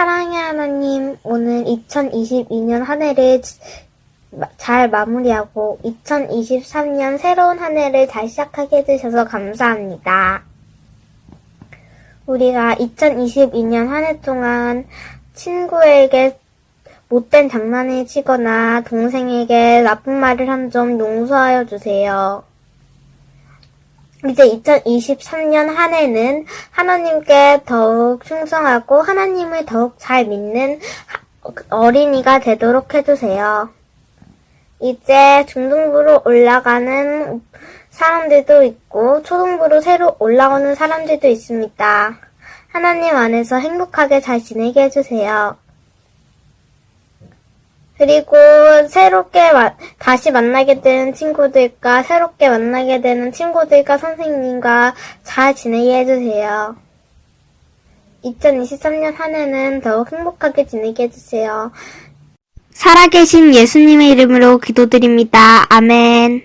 사랑의 하나님, 오늘 2022년 한 해를 마- 잘 마무리하고 2023년 새로운 한 해를 잘 시작하게 해주셔서 감사합니다. 우리가 2022년 한 해 동안 친구에게 못된 장난을 치거나 동생에게 나쁜 말을 한 점 용서하여 주세요. 이제 2023년 한 해는 하나님께 더욱 충성하고 하나님을 더욱 잘 믿는 하- 어린이가 되도록 해주세요. 이제 중등부로 올라가는 사람들도 있고 초등부로 새로 올라오는 사람들도 있습니다. 하나님 안에서 행복하게 잘 지내게 해주세요. 그리고 새롭게 마- 다시 만나게 되는 친구들과 새롭게 만나게 되는 친구들과 선생님과 잘 지내게 해주세요. 2023년 한 해는 더욱 행복하게 지내게 해주세요. 살아계신 예수님의 이름으로 기도드립니다. 아멘.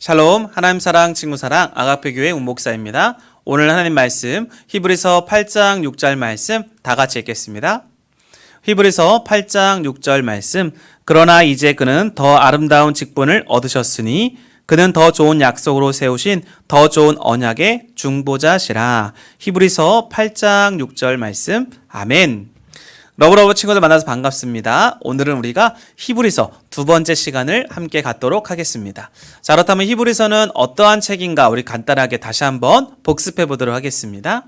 샬롬 하나님 사랑 친구 사랑 아가페 교회 운목사입니다. 오늘 하나님 말씀 히브리서 8장 6절 말씀 다 같이 읽겠습니다. 히브리서 8장 6절 말씀 그러나 이제 그는 더 아름다운 직분을 얻으셨으니 그는 더 좋은 약속으로 세우신 더 좋은 언약의 중보자시라. 히브리서 8장 6절 말씀 아멘. 러브러브 친구들 만나서 반갑습니다. 오늘은 우리가 히브리서 두 번째 시간을 함께 갖도록 하겠습니다. 자, 그렇다면 히브리서는 어떠한 책인가 우리 간단하게 다시 한번 복습해 보도록 하겠습니다.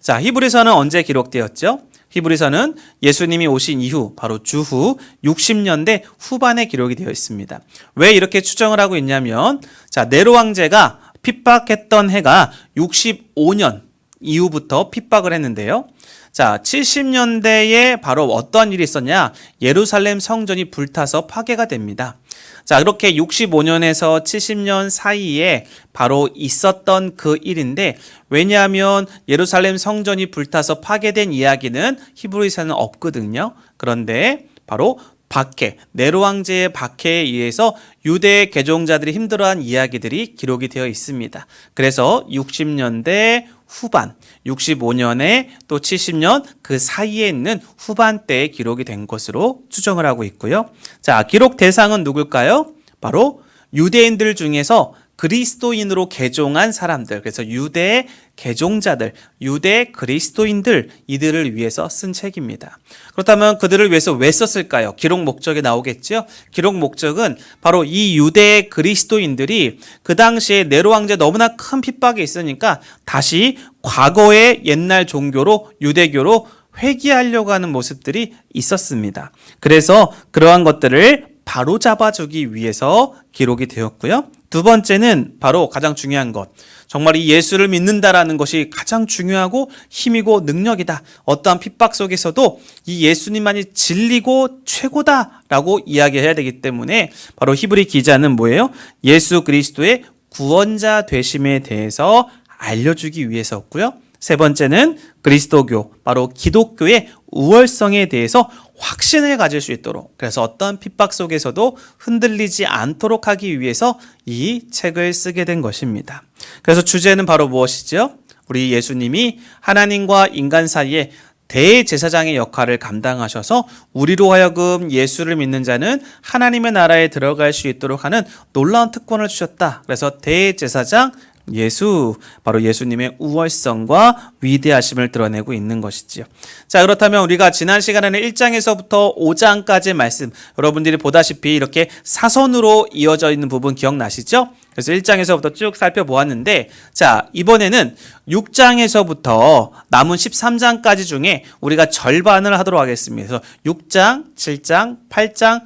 자, 히브리서는 언제 기록되었죠? 히브리서는 예수님이 오신 이후 바로 주후 60년대 후반에 기록이 되어 있습니다. 왜 이렇게 추정을 하고 있냐면 자, 네로 왕제가 핍박했던 해가 65년 이후부터 핍박을 했는데요. 자, 70년대에 바로 어떤 일이 있었냐? 예루살렘 성전이 불타서 파괴가 됩니다. 자, 그렇게 65년에서 70년 사이에 바로 있었던 그 일인데, 왜냐하면 예루살렘 성전이 불타서 파괴된 이야기는 히브리서는 없거든요. 그런데 바로 박해, 네로 왕제의 박해에 의해서 유대 개종자들이 힘들어한 이야기들이 기록이 되어 있습니다. 그래서 60년대 후반, 65년에 또 70년 그 사이에 있는 후반대에 기록이 된 것으로 추정을 하고 있고요. 자, 기록 대상은 누굴까요? 바로 유대인들 중에서 그리스도인으로 개종한 사람들, 그래서 유대 개종자들, 유대 그리스도인들, 이들을 위해서 쓴 책입니다. 그렇다면 그들을 위해서 왜 썼을까요? 기록 목적에 나오겠죠? 기록 목적은 바로 이 유대 그리스도인들이 그 당시에 네로 왕제 너무나 큰 핍박이 있으니까 다시 과거의 옛날 종교로 유대교로 회귀하려고 하는 모습들이 있었습니다. 그래서 그러한 것들을 바로 잡아주기 위해서 기록이 되었고요. 두 번째는 바로 가장 중요한 것. 정말 이 예수를 믿는다라는 것이 가장 중요하고 힘이고 능력이다. 어떠한 핍박 속에서도 이 예수님만이 진리고 최고다라고 이야기해야 되기 때문에 바로 히브리 기자는 뭐예요? 예수 그리스도의 구원자 되심에 대해서 알려주기 위해서였고요. 세 번째는 그리스도교, 바로 기독교의 우월성에 대해서 확신을 가질 수 있도록 그래서 어떤 핍박 속에서도 흔들리지 않도록 하기 위해서 이 책을 쓰게 된 것입니다. 그래서 주제는 바로 무엇이죠? 우리 예수님이 하나님과 인간 사이에 대제사장의 역할을 감당하셔서 우리로 하여금 예수를 믿는 자는 하나님의 나라에 들어갈 수 있도록 하는 놀라운 특권을 주셨다. 그래서 대제사장 예수, 바로 예수님의 우월성과 위대하심을 드러내고 있는 것이지요. 자, 그렇다면 우리가 지난 시간에는 1장에서부터 5장까지의 말씀, 여러분들이 보다시피 이렇게 사선으로 이어져 있는 부분 기억나시죠? 그래서 1장에서부터 쭉 살펴보았는데, 자, 이번에는 6장에서부터 남은 13장까지 중에 우리가 절반을 하도록 하겠습니다. 그래서 6장, 7장, 8장,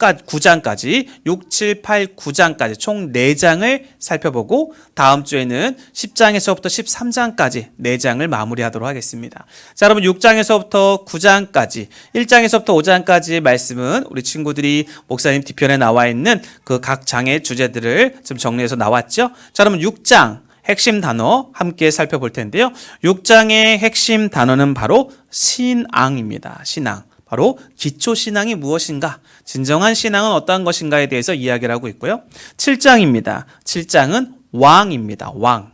9장까지 6, 7, 8, 9장까지 총 4장을 살펴보고 다음 주에는 10장에서부터 13장까지 4장을 마무리하도록 하겠습니다. 자, 여러분 6장에서부터 9장까지 1장에서부터 5장까지의 말씀은 우리 친구들이 목사님 뒤편에 나와 있는 그 각 장의 주제들을 좀 정리해서 나왔죠. 자, 그러면 6장 핵심 단어 함께 살펴볼 텐데요. 6장의 핵심 단어는 바로 신앙입니다. 신앙. 바로 기초 신앙이 무엇인가? 진정한 신앙은 어떠한 것인가에 대해서 이야기를 하고 있고요. 7장입니다. 7장은 왕입니다. 왕.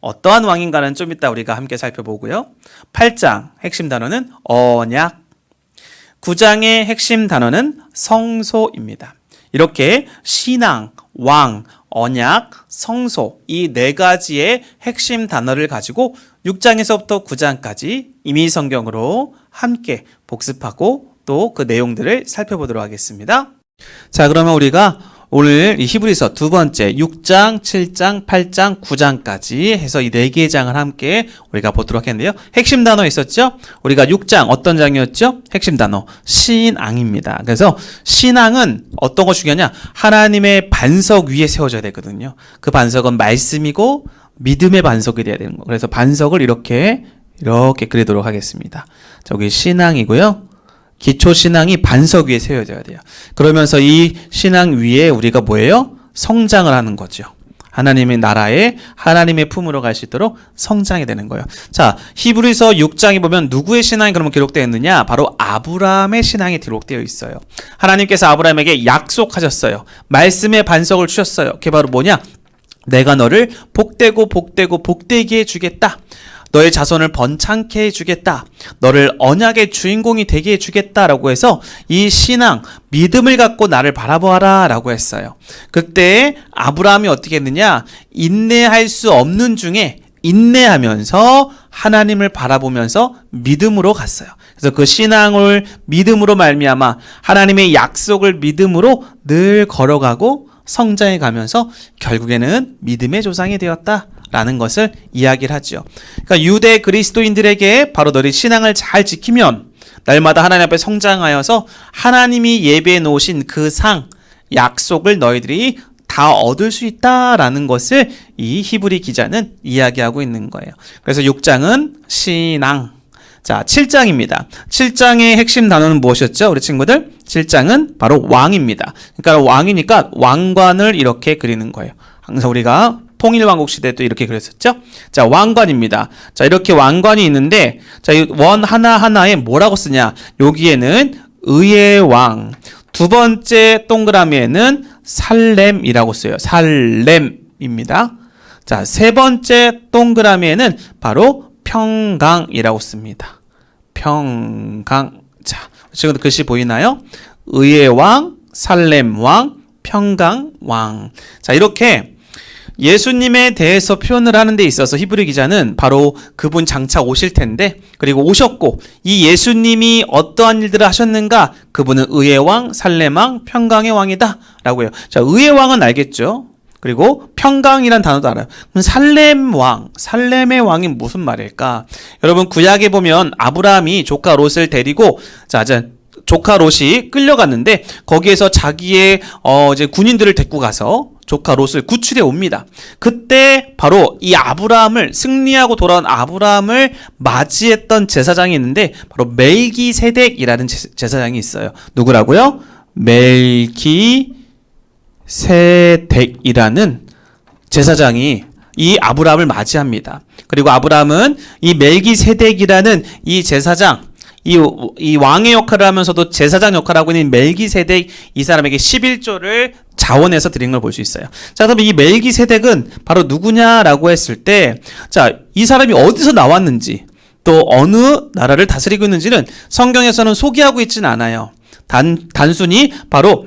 어떠한 왕인가는 좀 이따 우리가 함께 살펴보고요. 8장 핵심 단어는 언약. 9장의 핵심 단어는 성소입니다. 이렇게 신앙, 왕, 언약, 성소 이 네 가지의 핵심 단어를 가지고 6장에서부터 9장까지 이미 성경으로 함께 복습하고 또 그 내용들을 살펴보도록 하겠습니다. 자, 그러면 우리가 오늘 이 히브리서 두 번째 6장, 7장, 8장, 9장까지 해서 이 네 개의 장을 함께 우리가 보도록 했는데요. 핵심 단어 있었죠? 우리가 6장 어떤 장이었죠? 핵심 단어 신앙입니다. 그래서 신앙은 어떤 거 중요하냐? 하나님의 반석 위에 세워져야 되거든요. 그 반석은 말씀이고 믿음의 반석이 돼야 되는 거. 그래서 반석을 이렇게 이렇게 그리도록 하겠습니다. 저기 신앙이고요. 기초 신앙이 반석 위에 세워져야 돼요. 그러면서 이 신앙 위에 우리가 뭐예요? 성장을 하는 거죠. 하나님의 나라에 하나님의 품으로 갈 수 있도록 성장이 되는 거예요. 자, 히브리서 6장에 보면 누구의 신앙이 그러면 기록되어 있느냐? 바로 아브라함의 신앙이 기록되어 있어요. 하나님께서 아브라함에게 약속하셨어요. 말씀의 반석을 주셨어요. 그게 바로 뭐냐? 내가 너를 복되고 복되고 복되게 해주겠다. 너의 자손을 번창케 해주겠다. 너를 언약의 주인공이 되게 해주겠다라고 해서 이 신앙, 믿음을 갖고 나를 바라보아라 라고 했어요. 그때 아브라함이 어떻게 했느냐? 인내할 수 없는 중에 인내하면서 하나님을 바라보면서 믿음으로 갔어요. 그래서 그 신앙을 믿음으로 말미암아 하나님의 약속을 믿음으로 늘 걸어가고 성장해 가면서 결국에는 믿음의 조상이 되었다. 라는 것을 이야기를 하죠. 그러니까 유대 그리스도인들에게 바로 너희 신앙을 잘 지키면 날마다 하나님 앞에 성장하여서 하나님이 예배해 놓으신 그 상, 약속을 너희들이 다 얻을 수 있다라는 것을 이 히브리 기자는 이야기하고 있는 거예요. 그래서 6장은 신앙. 자, 7장입니다. 7장의 핵심 단어는 무엇이었죠? 우리 친구들? 7장은 바로 왕입니다. 그러니까 왕이니까 왕관을 이렇게 그리는 거예요. 항상 우리가 통일왕국 시대 도 이렇게 그랬었죠? 자, 왕관입니다. 자, 이렇게 왕관이 있는데, 자, 이원 하나하나에 뭐라고 쓰냐? 여기에는 의의 왕. 두 번째 동그라미에는 살렘이라고 써요. 살렘입니다. 자, 세 번째 동그라미에는 바로 평강이라고 씁니다. 평강. 자, 지금 글씨 보이나요? 의의 왕, 살렘 왕, 평강 왕. 자, 이렇게 예수님에 대해서 표현을 하는 데 있어서 히브리 기자는 바로 그분 장차 오실 텐데 그리고 오셨고 이 예수님이 어떠한 일들을 하셨는가 그분은 의의 왕, 왕, 평강의 왕이다 라고 해요. 자, 의의 왕은 알겠죠? 그리고 평강이란 단어도 알아요. 그럼 살렘 왕, 살렘의 왕이 무슨 말일까? 여러분 구약에 보면 아브라함이 조카 롯을 데리고 자, 자 조카 롯이 끌려갔는데 거기에서 자기의 어 이제 군인들을 데리고 가서 조카 롯을 구출해 옵니다. 그때 바로 이 아브라함을 승리하고 돌아온 아브라함을 맞이했던 제사장이 있는데 바로 멜기세덱이라는 제- 제사장이 있어요. 누구라고요? 멜기세덱이라는 제사장이 이 아브라함을 맞이합니다. 그리고 아브라함은 이 멜기세덱이라는 이 제사장 이, 이 왕의 역할을 하면서도 제사장 역할을 하고 있는 멜기세덱 이 사람에게 11조를 자원해서 드린 걸 볼 수 있어요. 자, 그럼 이 멜기세덱은 바로 누구냐라고 했을 때, 자, 이 사람이 어디서 나왔는지, 또 어느 나라를 다스리고 있는지는 성경에서는 소개하고 있지는 않아요. 단, 단순히 바로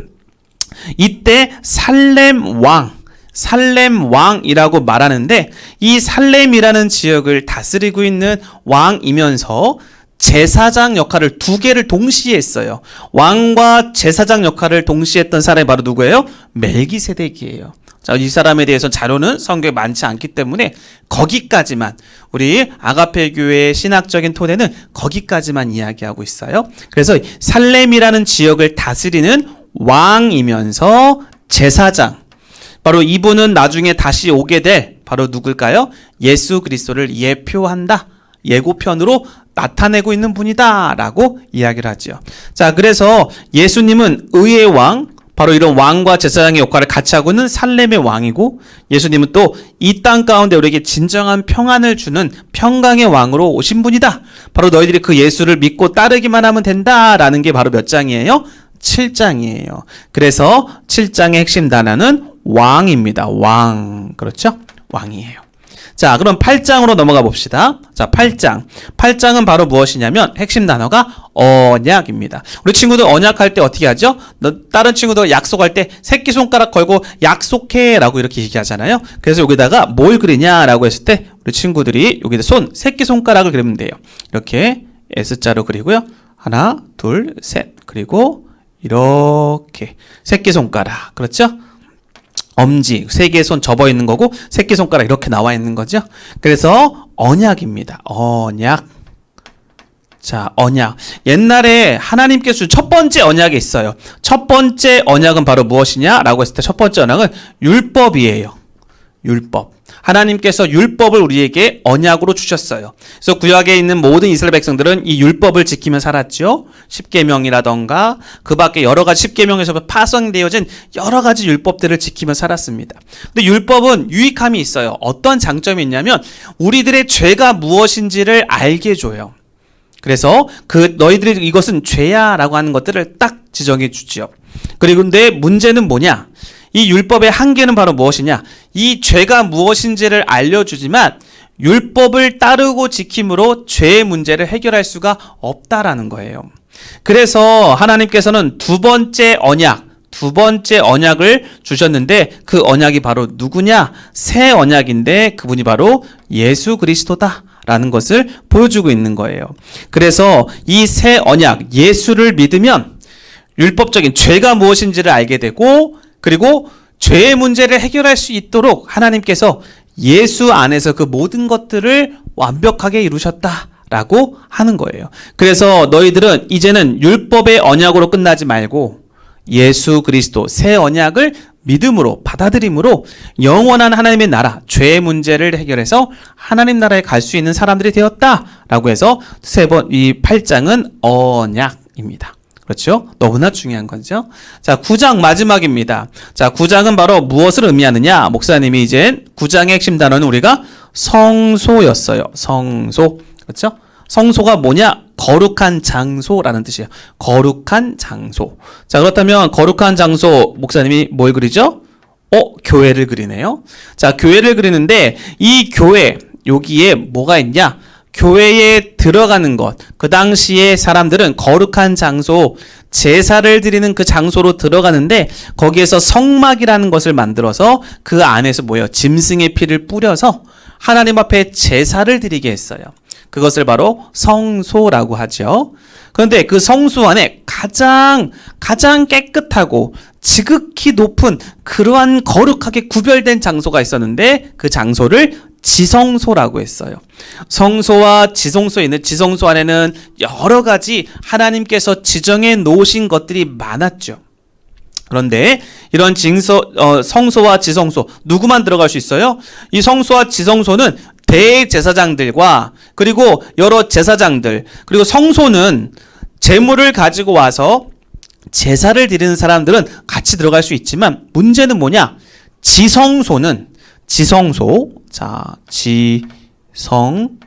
이때 살렘 왕, 살렘 왕이라고 말하는데 이 살렘이라는 지역을 다스리고 있는 왕이면서 제사장 역할을 두 개를 동시에 했어요. 왕과 제사장 역할을 동시에 했던 사람이 바로 누구예요? 멜기세덱이에요. 자, 이 사람에 대해서 자료는 성경에 많지 않기 때문에 거기까지만 우리 아가페 교회의 신학적인 토대는 거기까지만 이야기하고 있어요. 그래서 살렘이라는 지역을 다스리는 왕이면서 제사장 바로 이분은 나중에 다시 오게 될 바로 누굴까요? 예수 그리스도를 예표한다. 예고편으로 나타내고 있는 분이다라고 이야기를 하죠. 자, 그래서 예수님은 의의 왕, 바로 이런 왕과 제사장의 역할을 같이 하고 있는 살렘의 왕이고 예수님은 또 이 땅 가운데 우리에게 진정한 평안을 주는 평강의 왕으로 오신 분이다. 바로 너희들이 그 예수를 믿고 따르기만 하면 된다라는 게 바로 몇 장이에요? 7장이에요. 그래서 7장의 핵심 단어는 왕입니다. 왕. 그렇죠? 왕이에요. 자, 그럼 8장으로 넘어가 봅시다. 자, 8장. 8장은 바로 무엇이냐면 핵심 단어가 언약입니다. 우리 친구들 언약할 때 어떻게 하죠? 너, 다른 친구들 약속할 때 새끼손가락 걸고 약속해라고 이렇게 얘기하잖아요. 그래서 여기다가 뭘 그리냐라고 했을 때 우리 친구들이 여기다 손, 새끼손가락을 그리면 돼요. 이렇게 S자로 그리고요. 하나, 둘, 셋. 그리고 이렇게 새끼손가락. 그렇죠? 엄지 세 개의 손 접어 있는 거고 새끼 손가락 이렇게 나와 있는 거죠. 그래서 언약입니다. 언약. 자, 언약. 옛날에 하나님께서 준첫 번째 언약이 있어요. 첫 번째 언약은 바로 무엇이냐라고 했을 때 첫 번째 언약은 율법이에요. 율법. 하나님께서 율법을 우리에게 언약으로 주셨어요. 그래서 구약에 있는 모든 이스라엘 백성들은 이 율법을 지키며 살았죠. 십계명이라던가 그 밖에 여러 가지 십계명에서 파생되어진 여러 가지 율법들을 지키며 살았습니다. 근데 율법은 유익함이 있어요. 어떤 장점이 있냐면 우리들의 죄가 무엇인지를 알게 해 줘요. 그래서 그 너희들이 이것은 죄야라고 하는 것들을 딱 지정해 주지요. 그리고 근데 문제는 뭐냐? 이 율법의 한계는 바로 무엇이냐? 이 죄가 무엇인지를 알려주지만 율법을 따르고 지킴으로 죄의 문제를 해결할 수가 없다라는 거예요. 그래서 하나님께서는 두 번째 언약, 두 번째 언약을 주셨는데 그 언약이 바로 누구냐? 새 언약인데 그분이 바로 예수 그리스도다. 라는 것을 보여주고 있는 거예요. 그래서 이 새 언약, 예수를 믿으면 율법적인 죄가 무엇인지를 알게 되고 그리고 죄의 문제를 해결할 수 있도록 하나님께서 예수 안에서 그 모든 것들을 완벽하게 이루셨다 라고 하는 거예요. 그래서 너희들은 이제는 율법의 언약으로 끝나지 말고 예수 그리스도 새 언약을 믿음으로 받아들임으로 영원한 하나님의 나라 죄의 문제를 해결해서 하나님 나라에 갈 수 있는 사람들이 되었다라고 해서 세 번 이 8장은 언약입니다. 그렇죠? 너무나 중요한 거죠. 자, 9장 마지막입니다. 자, 9장은 바로 무엇을 의미하느냐? 목사님이 이제 9장의 핵심 단어는 우리가 성소였어요. 성소. 그렇죠? 성소가 뭐냐? 거룩한 장소라는 뜻이에요. 거룩한 장소. 자, 그렇다면 거룩한 장소 목사님이 뭘 그리죠? 어, 교회를 그리네요. 자, 교회를 그리는데 이 교회 여기에 뭐가 있냐? 교회에 들어가는 것. 그 당시에 사람들은 거룩한 장소, 제사를 드리는 그 장소로 들어가는데 거기에서 성막이라는 것을 만들어서 그 안에서 뭐예요? 짐승의 피를 뿌려서 하나님 앞에 제사를 드리게 했어요. 그것을 바로 성소라고 하죠. 그런데 그 성소 안에 가장 가장 깨끗하고 지극히 높은 그러한 거룩하게 구별된 장소가 있었는데 그 장소를 지성소라고 했어요. 성소와 지성소에 있는 지성소 안에는 여러 가지 하나님께서 지정해 놓으신 것들이 많았죠. 그런데 이런 징소, 어, 성소와 지성소 누구만 들어갈 수 있어요? 이 성소와 지성소는 대제사장들과 그리고 여러 제사장들 그리고 성소는 재물을 가지고 와서 제사를 드리는 사람들은 같이 들어갈 수 있지만 문제는 뭐냐? 지성소는 지성소 자 지성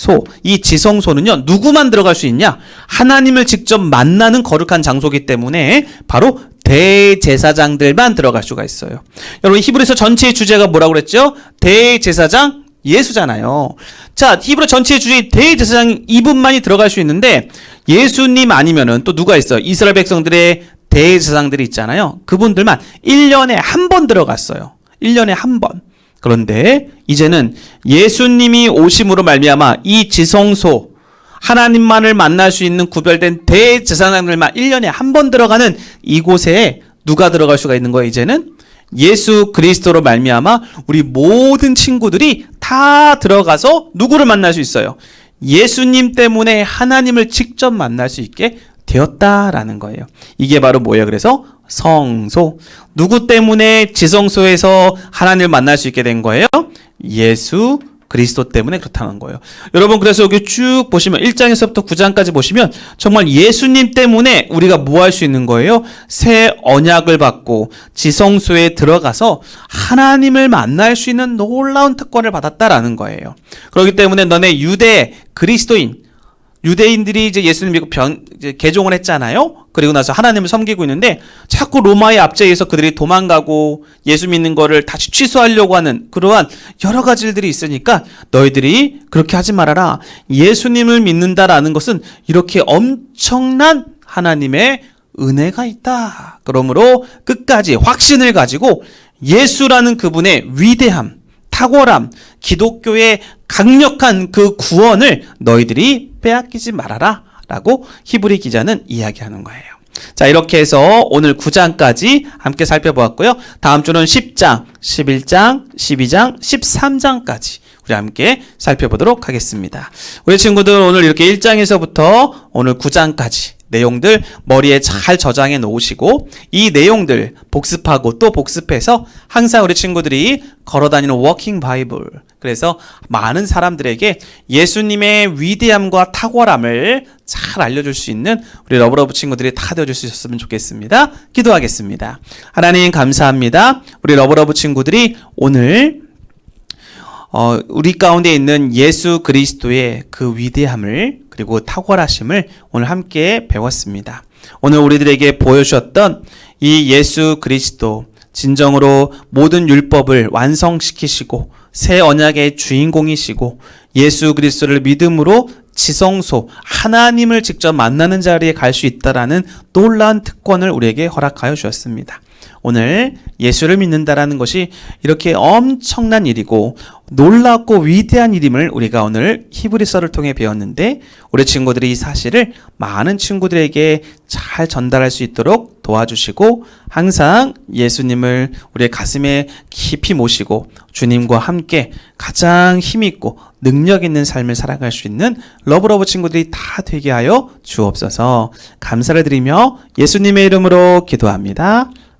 소 이 지성소는요 누구만 들어갈 수 있냐? 하나님을 직접 만나는 거룩한 장소기 때문에 바로 대제사장들만 들어갈 수가 있어요. 여러분 히브리서 전체의 주제가 뭐라고 그랬죠? 대제사장 예수잖아요. 자, 히브리 전체의 주제 대제사장 이분만이 들어갈 수 있는데 예수님 아니면은 또 누가 있어요? 이스라엘 백성들의 대제사장들이 있잖아요. 그분들만 1년에 한 번 들어갔어요. 1년에 한 번. 그런데 이제는 예수님이 오심으로 말미암아 이 지성소 하나님만을 만날 수 있는 구별된 대제사장들만 1년에 한 번 들어가는 이곳에 누가 들어갈 수가 있는 거예요, 이제는? 예수 그리스도로 말미암아 우리 모든 친구들이 다 들어가서 누구를 만날 수 있어요? 예수님 때문에 하나님을 직접 만날 수 있게 되었다라는 거예요. 이게 바로 뭐예요? 그래서 성소. 누구 때문에 지성소에서 하나님을 만날 수 있게 된 거예요? 예수 그리스도 때문에 그렇다는 거예요. 여러분 그래서 여기 쭉 보시면 1장에서부터 9장까지 보시면 정말 예수님 때문에 우리가 뭐 할 수 있는 거예요? 새 언약을 받고 지성소에 들어가서 하나님을 만날 수 있는 놀라운 특권을 받았다라는 거예요. 그렇기 때문에 너네 유대 그리스도인 유대인들이 이제 예수님 믿고 변, 이제 개종을 했잖아요. 그리고 나서 하나님을 섬기고 있는데 자꾸 로마의 압제에서 그들이 도망가고 예수 믿는 거를 다시 취소하려고 하는 그러한 여러 가지 일들이 있으니까 너희들이 그렇게 하지 말아라. 예수님을 믿는다라는 것은 이렇게 엄청난 하나님의 은혜가 있다. 그러므로 끝까지 확신을 가지고 예수라는 그분의 위대함, 탁월함, 기독교의 강력한 그 구원을 너희들이 빼앗기지 말아라. 라고 히브리 기자는 이야기하는 거예요. 자, 이렇게 해서 오늘 9장까지 함께 살펴보았고요. 다음 주는 10장, 11장, 12장, 13장까지 우리 함께 살펴보도록 하겠습니다. 우리 친구들 오늘 이렇게 1장에서부터 오늘 9장까지 내용들 머리에 잘 저장해 놓으시고 이 내용들 복습하고 또 복습해서 항상 우리 친구들이 걸어 다니는 워킹 바이블 그래서 많은 사람들에게 예수님의 위대함과 탁월함을 잘 알려줄 수 있는 우리 러브러브 친구들이 다 되어줄 수 있었으면 좋겠습니다. 기도하겠습니다. 하나님 감사합니다. 우리 러브러브 친구들이 오늘 어, 우리 가운데 있는 예수 그리스도의 그 위대함을 그리고 탁월하심을 오늘 함께 배웠습니다. 오늘 우리들에게 보여주셨던 이 예수 그리스도 진정으로 모든 율법을 완성시키시고 새 언약의 주인공이시고 예수 그리스도를 믿음으로 지성소 하나님을 직접 만나는 자리에 갈 수 있다라는 놀라운 특권을 우리에게 허락하여 주셨습니다. 오늘 예수를 믿는다라는 것이 이렇게 엄청난 일이고 놀랍고 위대한 일임을 우리가 오늘 히브리서를 통해 배웠는데 우리 친구들이 이 사실을 많은 친구들에게 잘 전달할 수 있도록 도와주시고 항상 예수님을 우리의 가슴에 깊이 모시고 주님과 함께 가장 힘있고 능력 있는 삶을 살아갈 수 있는 러브러브 친구들이 다 되게 하여 주옵소서 감사를 드리며 예수님의 이름으로 기도합니다.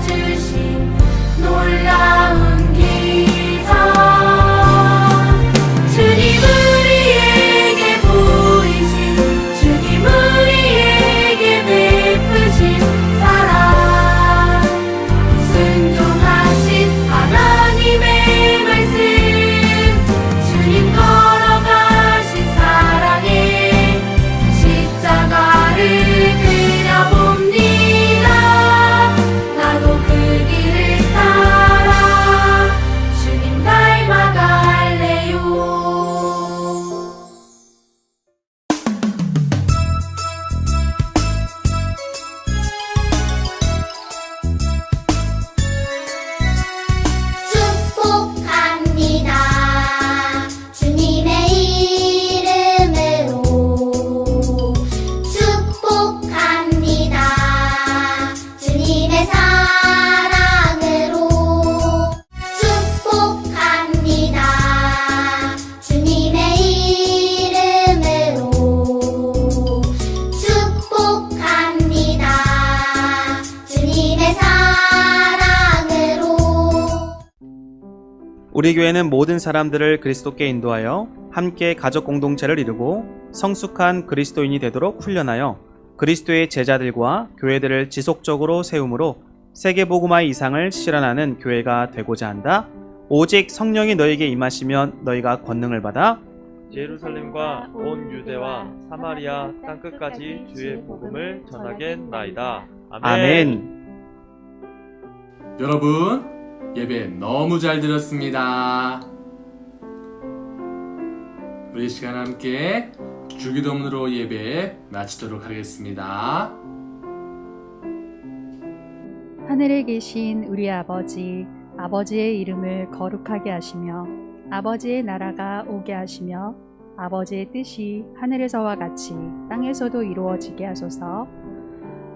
주신 놀라운 우리 교회는 모든 사람들을 그리스도께 인도하여 함께 가족 공동체를 이루고 성숙한 그리스도인이 되도록 훈련하여 그리스도의 제자들과 교회들을 지속적으로 세움으로 세계 복음화의 이상을 실현하는 교회가 되고자 한다. 오직 성령이 너에게 임하시면 너희가 권능을 받아 예루살렘과 온 유대와 사마리아 땅끝까지 주의 복음을 전하겠나이다. 아멘. 여러분, 예배 너무 잘 들었습니다. 우리 시간 함께 주기도문으로 예배 마치도록 하겠습니다. 하늘에 계신 우리 아버지, 아버지의 이름을 거룩하게 하시며, 아버지의 나라가 오게 하시며, 아버지의 뜻이 하늘에서와 같이 땅에서도 이루어지게 하소서.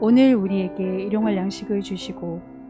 오늘 우리에게 일용할 양식을 주시고,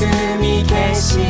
말씀이 계시